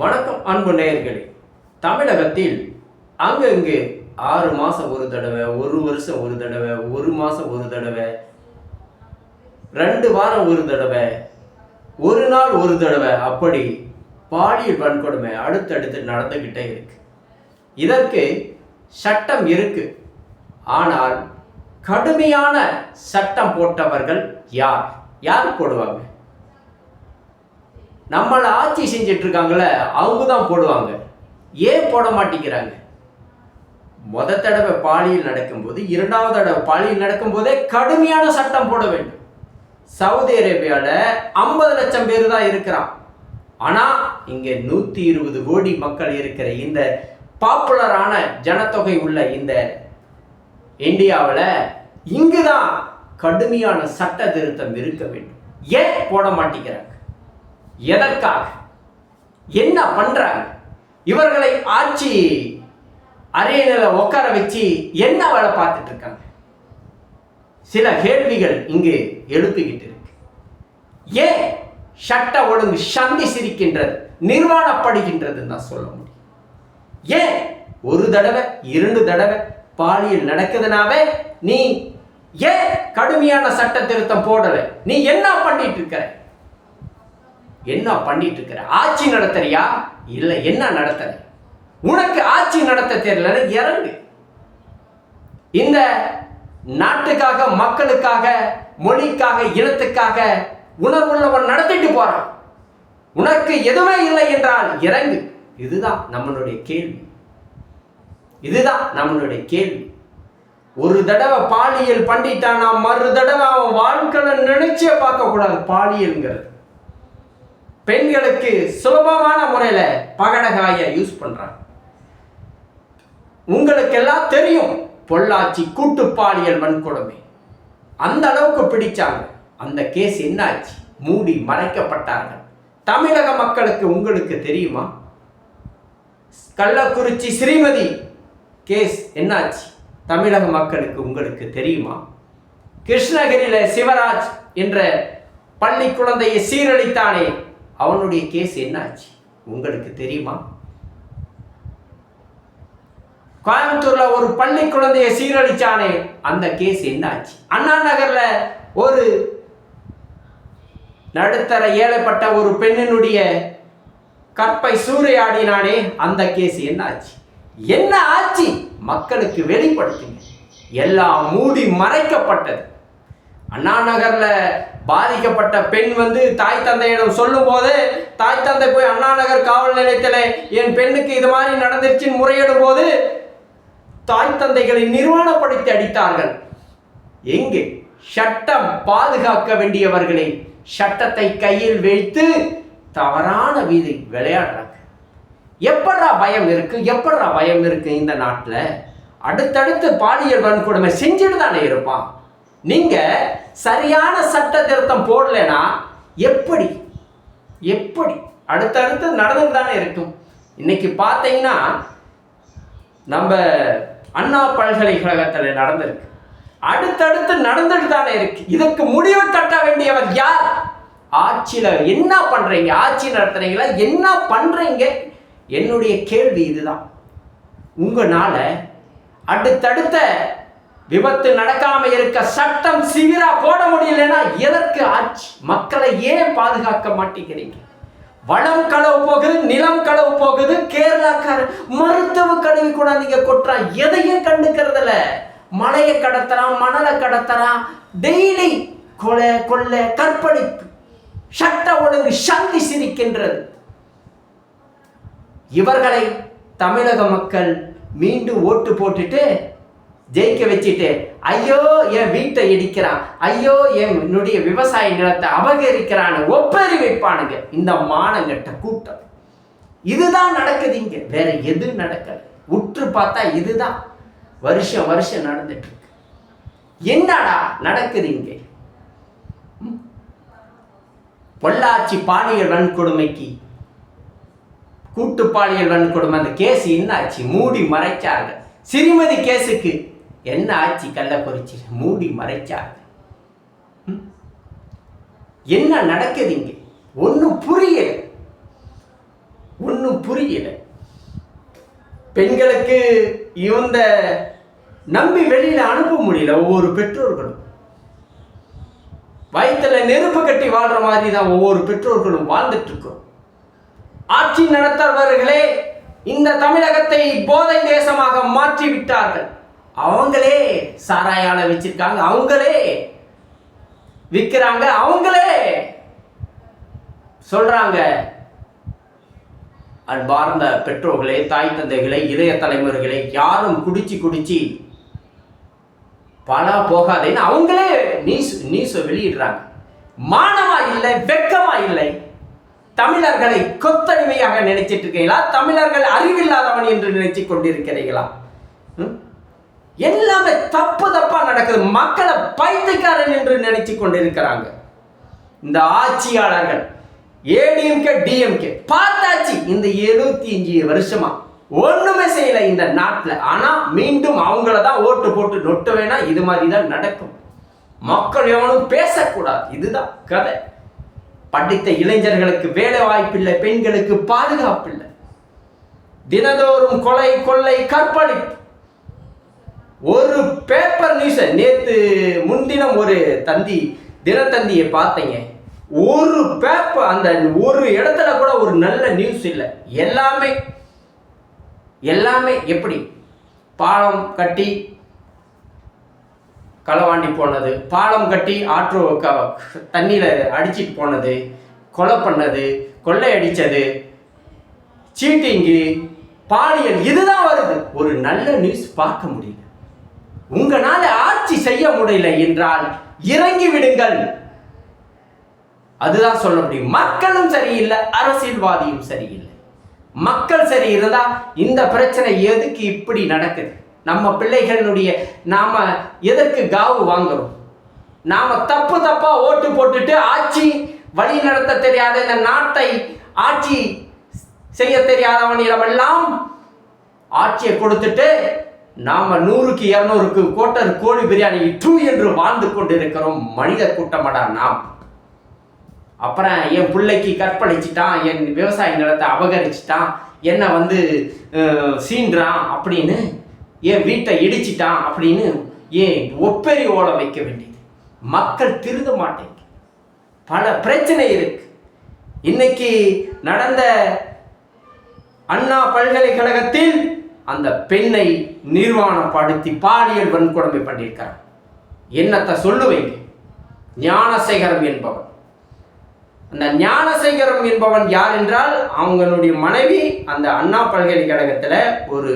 வணக்கம் அன்பு நேயர்களே. தமிழகத்தில் அங்கங்கு ஆறு மாதம் ஒரு தடவை ஒரு வருஷம் ஒரு தடவை ஒரு மாதம் ஒரு தடவை ரெண்டு வாரம் ஒரு தடவை ஒரு நாள் ஒரு தடவை அப்படி பாலியல் வன்கொடுமை அடுத்தடுத்து நடந்துக்கிட்டே இருக்கு. இதற்கு சட்டம் இருக்கு. ஆனால் கடுமையான சட்டம் போட்டவர்கள் யார்? யார் போடுவாங்க? நம்மளை ஆட்சி செஞ்சுட்டு இருக்காங்களே அவங்க தான் போடுவாங்க. ஏன் போட மாட்டேங்கிறாங்க? முத தடவை பாலியல் நடக்கும்போது இரண்டாவது தடவை பாலியல் நடக்கும்போதே கடுமையான சட்டம் போட வேண்டும். சவுதி அரேபியாவில் ஐம்பது லட்சம் பேர் தான் இருக்கிறான். ஆனால் இங்கே நூற்றி இருபது கோடி மக்கள் இருக்கிற இந்த பாப்புலரான ஜனத்தொகை உள்ள இந்த இந்தியாவில் இங்கு தான் கடுமையான சட்ட திருத்தம் இருக்க வேண்டும். ஏன் போட மாட்டேங்கிறாங்க? எதற்காக? என்ன பண்றாங்க? இவர்களை ஆட்சி அறையில உட்கார வச்சு என்ன வேலை பார்த்துட்டு இருக்காங்க? சில கேள்விகள் இங்கு எழுப்பிக்கிட்டு இருக்கு. ஏன் சட்ட ஒழுங்கு சந்தி சிரிக்கின்றது நிர்வாணப்படுகின்றதுன்னு தான் சொல்ல முடியும். ஏன் ஒரு தடவை இரண்டு தடவை பாலியல் நடக்குதுனாவே நீ ஏன் கடுமையான சட்ட திருத்தம் போடலை? நீ என்ன பண்ணிட்டு இருக்கிற என்ன பண்ணிட்டு இருக்கிற ஆட்சி நடத்துறியா? இல்லை என்ன நடத்துற? உனக்கு ஆட்சி நடத்த தெரியலன்னு இறங்கு. இந்த நாட்டுக்காக மக்களுக்காக மொழிக்காக இனத்துக்காக உணர்வுள்ளவன் நடத்திட்டு போறான். உனக்கு எதுவுமே இல்லை என்றால் இறங்கு. இதுதான் நம்மளுடைய கேள்வி. இதுதான் நம்மளுடைய கேள்வி. ஒரு தடவை பாலியல் பண்ணிட்டானா மறு தடவை அவன் வாழ்க்கையில நினைச்சே பார்க்க கூடாது பாலியல்ங்கிறது. பெண்களுக்கு சுலபமான முறையில் பகடகாயை யூஸ் பண்ணுறாங்க உங்களுக்கெல்லாம் தெரியும் பொள்ளாச்சி கூட்டு பாலியல் வன்கொடுமை. அந்த அளவுக்கு பிடிச்சாங்க. அந்த கேஸ் என்னாச்சு? மூடி மறைக்கப்பட்டார்கள். தமிழக மக்களுக்கு உங்களுக்கு தெரியுமா? கள்ளக்குறிச்சி ஸ்ரீமதி கேஸ் என்னாச்சு? தமிழக மக்களுக்கு உங்களுக்கு தெரியுமா? கிருஷ்ணகிரியில சிவராஜ் என்ற பள்ளி குழந்தையை சீரழித்தானே அவனுடைய கேஸ் என்ன ஆச்சு? உங்களுக்கு தெரியுமா? கோயம்புத்தூர்ல ஒரு பள்ளி குழந்தையை சீரழிச்சானே அந்த கேஸ் என்ன ஆச்சு? அண்ணா நகர்ல ஒரு நடுத்தர ஏழைப்பட்ட ஒரு பெண்ணினுடைய கற்பை சூறையாடினானே அந்த கேஸ் என்ன ஆச்சு? என்ன ஆச்சு? மக்களுக்கு வெளிப்படுத்துங்க. எல்லாம் மூடி மறைக்கப்பட்டது. அண்ணா நகரில் பாதிக்கப்பட்ட பெண் வந்து தாய் தந்தையிடம் சொல்லும் போது தாய் தந்தை போய் அண்ணா நகர் காவல் நிலையத்தில் என் பெண்ணுக்கு இது மாதிரி நடந்துருச்சுன்னு முறையிடும் போது தாய் தந்தைகளை நிர்வாணப்படுத்தி அடித்தார்கள். எங்கே? சட்டம் பாதுகாக்க வேண்டியவர்களை சட்டத்தை கையில் வைத்து தவறான வீதி விளையாடுறாங்க. எப்படா பயம் இருக்கு? எப்படா பயம் இருக்கு இந்த நாட்டில்? அடுத்தடுத்து பாலியல் வன்கொடுமை செஞ்சுட்டு தானே இருப்பான். நீங்கள் சரியான சட்ட திருத்தம் போடலைன்னா எப்படி? எப்படி? அடுத்தடுத்து நடந்துட்டு தானே இருக்கும். இன்னைக்கு பார்த்தீங்கன்னா நம்ம அண்ணா பல்கலைக்கழகத்தில் நடந்திருக்கு. அடுத்தடுத்து நடந்துட்டு தானே இருக்கு. இதுக்கு முடிவு கட்ட வேண்டியவர் யார்? ஆட்சியில் என்ன பண்றீங்க? ஆட்சி நடத்துறீங்களா? என்ன பண்றீங்க? என்னுடைய கேள்வி இதுதான். உங்களால் அடுத்தடுத்த விபத்து நடக்காம இருக்க சட்டம் சிவிரா போட முடியலன்னா எதற்கு ஆட்சி? மக்களை ஏன் பாதுகாக்க மாட்டேங்கிறீங்க? வளம் களவு போகுது நிலம் களவு போகுது கேரளாக்கார மருத்துவ கழுவி கூட நீங்க கொட்டுறான் எதையும் கண்டுக்கிறதுல மலையை கடத்துறான் மணலை கடத்துறான் டெய்லி கொலை கொள்ளை கற்பழிப்பு சட்ட ஒழுங்கு சந்தி சிரிக்கின்றது. இவர்களை தமிழக மக்கள் மீண்டும் ஓட்டு போட்டுட்டு ஜெயிக்க வச்சுட்டு ஐயோ என் வீட்டை இடிக்கிறான். ஐயோ என்னுடைய விவசாய நிலத்தை அபகரிக்கிறான்னு ஒப்பறி வைப்பானுங்க இந்த மானங்கட்ட கூட்டம். இதுதான் நடக்குது இங்க. வேற எது நடக்கல. உற்று பார்த்தா இதுதான். வருஷம் வருஷம் நடந்துட்டு இருக்கு என்னடா நடக்குது இங்க? பொள்ளாச்சி பாலியல் வன்கொடுமைக்கு. கூட்டு பாலியல் வன்கொடுமை. அந்த கேஸ் என்னாச்சு? மூடி மறைச்சார்கள் சிறுமதி கேஸுக்கு. என்ன ஆச்சு கள்ளக்குறிச்சி? மூடி மறைச்சாங்க ம்? என்ன நடக்குது இங்கே? ஒன்றும் புரியல. ஒன்றும் புரியல. பெண்களுக்கு இந்த நம்பி வெளியில் அனுப்ப முடியல ஒவ்வொரு பெற்றோர்களும். வயிற்றுல நெருப்பு கட்டி வாழ்ற மாதிரி தான் ஒவ்வொரு பெற்றோர்களும் வாழ்ந்துட்டுருக்கோம். ஆட்சி நடத்துபவர்களே இந்த தமிழகத்தை போதை தேசமாக மாற்றி விட்டார்கள் அவங்களே சாராயால வச்சிருக்காங்க. அவங்களே விற்கிறாங்க அவங்களே சொல்றாங்க. அன்பார்ந்த பெற்றோர்களே தாய் தந்தைகளே இளைய தலைமுறைகளே யாரும் குடிச்சு குடிச்சு பல போகாதேன்னு அவங்களே நியூஸ் நியூஸை வெளியிடுறாங்க. மானமா இல்லை வெக்கமா இல்லை. தமிழர்களை கொத்தடிமையாக நினைச்சிட்டு இருக்கீங்களா? தமிழர்கள் அறிவில்லாதவன் என்று நினைச்சு கொண்டிருக்கிறீங்களா எல்லாமே தப்பு தப்பா நடக்குது. மக்களை பைத்தியக்காரன் என்று நினைச்சு கொண்டிருக்கிறாங்க. இந்த ஆட்சியாளர்கள் ஏடிஎம்கே டிஎம்கே பார்த்தாச்சு இந்த எழுபத்தி அஞ்சு வருஷமா. ஒண்ணுமே செய்யல இந்த நாட்டில். ஆனா மீண்டும் அவங்கள தான் ஓட்டு போட்டு நொட்ட வேணா இது மாதிரி தான் நடக்கும். மக்கள் எவனும் பேசக்கூடாது. இதுதான் கதை. படித்த இளைஞர்களுக்கு வேலை வாய்ப்பில்லை பெண்களுக்கு பாதுகாப்பில்லை. தினதோறும் கொலை கொள்ளை கற்பழிப்பு. ஒரு பேப்பர் நியூஸை நேத்து முன்தினம் ஒரு தந்தி தினத்தந்தியை பார்த்தீங்க. ஒரு பேப்பர் அந்த ஒரு இடத்துல கூட ஒரு நல்ல நியூஸ் இல்லை. எல்லாமே எல்லாமே எப்படி? பாலம் கட்டி களவாண்டி போனது. பாலம் கட்டி ஆற்று க தண்ணியில் அடிச்சிட்டு போனது. கொலை பண்ணது. கொள்ளை அடித்தது சீட்டிங்கு பாலியல் இதுதான் வருது. ஒரு நல்ல நியூஸ் பார்க்க முடியல உங்களால ஆட்சி செய்ய முடியல என்றால் இறங்கி விடுங்கள். அதுதான் சொல்ல முடியும். மக்களும் சரியில்லை அரசியல்வாதியும் சரியில்லை. மக்கள் சரி இருந்தா இந்த பிரச்சனை எதுக்கு இப்படி நடக்குது? நம்ம பிள்ளைகளுடைய நாம எதற்கு காவு வாங்குறோம்? நாம தப்பு தப்பா ஓட்டு போட்டுட்டு ஆட்சி வழி நடத்த தெரியாத இந்த நாட்டை ஆட்சி செய்ய தெரியாதவனிடமெல்லாம் ஆட்சியை கொடுத்துட்டு நாம நூறுக்கு இருநூறுக்கு கோட்டர் கோழி பிரியாணி ட்ரூ என்று வாழ்ந்து கொண்டிருக்கிறோம் மனித கூட்டமடா நாம். அப்புறம் என் பிள்ளைக்கு கற்பழிச்சிட்டான் என் விவசாய நிலத்தை அபகரிச்சிட்டான் என்னை வந்து சீன்றான் அப்படின்னு என் வீட்டை இடிச்சிட்டான் அப்படின்னு ஏன் ஒப்பெரி ஓட வைக்க வேண்டியது. மக்கள் திருந்த மாட்டேங்க. பல பிரச்சனை இருக்கு. இன்னைக்கு நடந்த அண்ணா பல்கலைக்கழகத்தில் அந்த பெண்ணை நிர்வாணப்படுத்தி பாலியல் வன்கொடுமை பண்ணியிருக்கார் என்னத்தை சொல்லுவீங்க? ஞானசேகரம் என்பவன். அந்த ஞானசேகரம் என்பவன் யார் என்றால் அவங்களுடைய மனைவி அந்த அண்ணா பல்கலைக்கழகத்தில் ஒரு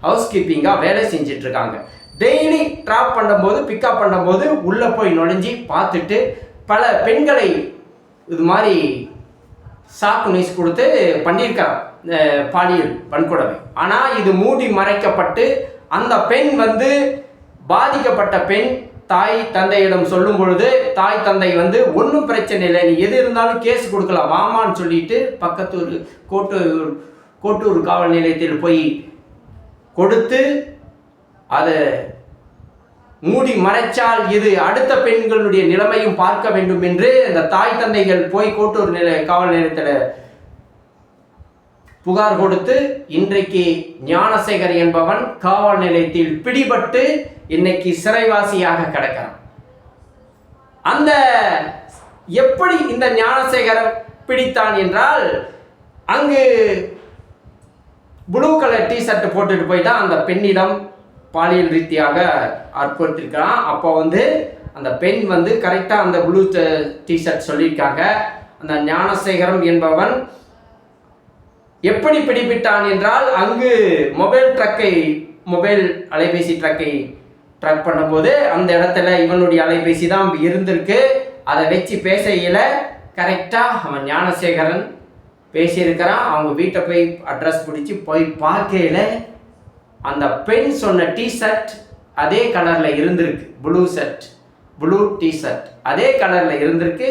ஹவுஸ் கீப்பிங்காக வேலை செஞ்சிட்டு இருக்காங்க டெய்லி ட்ராப் பண்ணும்போது பிக்கப் பண்ணும்போது உள்ளே போய் நுழைஞ்சி பார்த்துட்டு பல பெண்களை இது மாதிரி சாக்கு நியூஸ் கொடுத்து பண்ணியிருக்கான் பாலியல் வன்கொடுமை. ஆனால் இது மூடி மறைக்கப்பட்டு அந்த பெண் வந்து பாதிக்கப்பட்ட பெண் தாய் தந்தையிடம் சொல்லும் பொழுது தாய் தந்தை வந்து ஒன்றும் பிரச்சனை இல்லை நீ எது இருந்தாலும் கேஸ் கொடுக்கலாம் வாமான்னு சொல்லிட்டு பக்கத்தூர் கோட்டூர் கோட்டூர் காவல் நிலையத்தில் போய் கொடுத்து அதை மூடி மறைச்சால் இது அடுத்த பெண்களுடைய நிலைமையும் பார்க்க வேண்டும் என்று அந்த தாய் தந்தைகள் போய் கோட்டூர் நிலை காவல் நிலையத்தில் புகார் கொடுத்து இன்றைக்கு ஞானசேகர் என்பவன் காவல் நிலையத்தில் பிடிபட்டு இன்னைக்கு சிறைவாசியாக கிடக்கிறான். அந்த எப்படி இந்த ஞானசேகரன் பிடித்தான் என்றால் அங்கு ப்ளூ கலர் டிஷர்ட் போட்டுட்டு போய் தான் அந்த பெண்ணிடம் பாலியல் ரீதியாக அற்புத்திருக்கிறான் அப்போ வந்து அந்த பெண் வந்து கரெக்டாக அந்த ப்ளூ டிஷர்ட் சொல்லியிருக்காங்க. அந்த ஞானசேகரம் என்பவன் எப்படி பிடிபிட்டான் என்றால் அங்கு மொபைல் ட்ரக்கை மொபைல் அலைபேசி ட்ரக்கை ட்ரக் பண்ணும்போது அந்த இடத்துல இவனுடைய அலைபேசி தான் இருந்திருக்கு. அதை வச்சு பேசையில் கரெக்டாக அவன் ஞானசேகரன் பேசியிருக்கிறான். அவங்க வீட்டை போய் அட்ரஸ் பிடிச்சி போய் பார்க்கையில் அந்த பெண் சொன்ன டிஷர்ட் அதே கலரில் இருந்திருக்கு. ப்ளூ ஷர்ட் ப்ளூ டிஷர்ட் அதே கலரில் இருந்திருக்கு.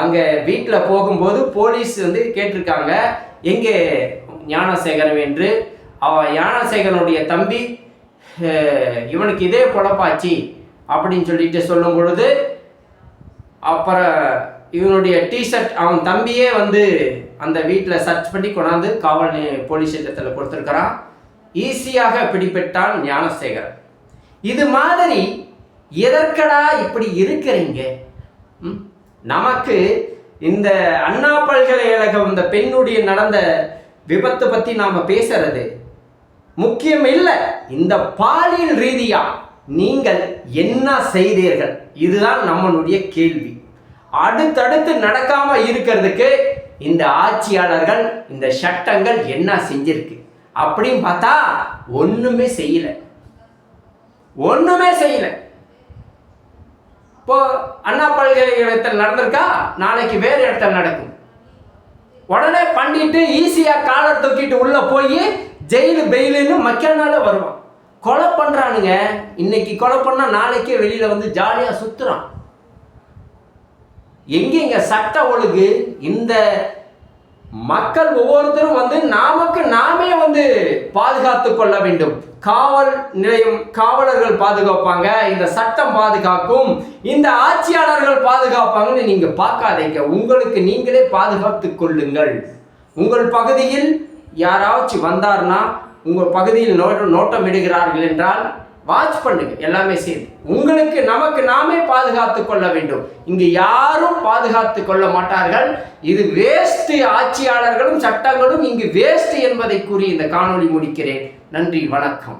அங்கே வீட்டில் போகும்போது போலீஸ் வந்து கேட்டிருக்காங்க. எங்கே ஞானசேகரன் என்று அவன் ஞானசேகரனுடைய தம்பி இவனுக்கு இதே பொழப்பாச்சு அப்படின்னு சொல்லிட்டு சொல்லும் பொழுது அப்புறம் இவனுடைய டிஷர்ட் அவன் தம்பியே வந்து அந்த வீட்டில் சர்ச் பண்ணி கொண்டாந்து காவல் போலீஸ் ஸ்டேஷத்தில் கொடுத்துருக்கிறான். ஈஸியாக பிடிபட்டான் ஞானசேகரன். இது மாதிரி எதற்கடா இப்படி இருக்கிறீங்க? ம்? நமக்கு இந்த அண்ணா பல்கலைக்கழகம் இந்த பெண்ணுடைய நடந்த விபத்து பற்றி நாம் பேசுறது முக்கியம் இல்லை. இந்த பாலியல் ரீதியா நீங்கள் என்ன செய்தீர்கள்? இதுதான் நம்மளுடைய கேள்வி. அடுத்தடுத்து நடக்காம இருக்கிறதுக்கு இந்த ஆட்சியாளர்கள் இந்த சட்டங்கள் என்ன செஞ்சிருக்கு? அப்படின்னு பார்த்தா ஒண்ணுமே செய்யல. ஒண்ணுமே செய்யலை. இப்போ அண்ணா பல்கலைக்கழகத்தில் நடந்திருக்கா? நாளைக்கு வேறு இடத்துல நடக்கும். உடனே பண்ணிட்டு ஈஸியாக காலர் தூக்கிட்டு உள்ளே போய் ஜெயிலு பெயிலுன்னு மக்கள்னால வருவான். கொலை பண்ணுறானுங்க இன்னைக்கு கொலை பண்ணால் நாளைக்கே வெளியில் வந்து ஜாலியாக சுற்றுறான் எங்கெங்க சட்ட ஒழுங்கு? இந்த மக்கள் ஒவ்வொருத்தரும் வந்து நாமக்கு நாமே வந்து பாதுகாத்து கொள்ள வேண்டும். காவல் நிலையம் காவலர்கள் பாதுகாப்பாங்க. இந்த சட்டம் பாதுகாக்கும். இந்த ஆட்சியாளர்கள் பாதுகாப்பாங்கன்னு நீங்க பார்க்காதீங்க. உங்களுக்கு நீங்களே பாதுகாத்து கொள்ளுங்கள். உங்கள் பகுதியில் யாராச்சும் வந்தார்னா உங்கள் பகுதியில் நோட்டம் நோட்டம் இடுகிறார்கள் என்றால் வாட்ச் பண்ணுங்க. எல்லாமே சேர்ந்து. உங்களுக்கு நமக்கு நாமே பாதுகாத்து கொள்ள வேண்டும். இங்கு யாரும் பாதுகாத்து கொள்ள மாட்டார்கள். இது வேஸ்ட் ஆட்சியாளர்களும் சட்டங்களும் இங்கு வேஸ்ட் என்பதை கூறி இந்த காணொளி முடிக்கிறேன். நன்றி வணக்கம்.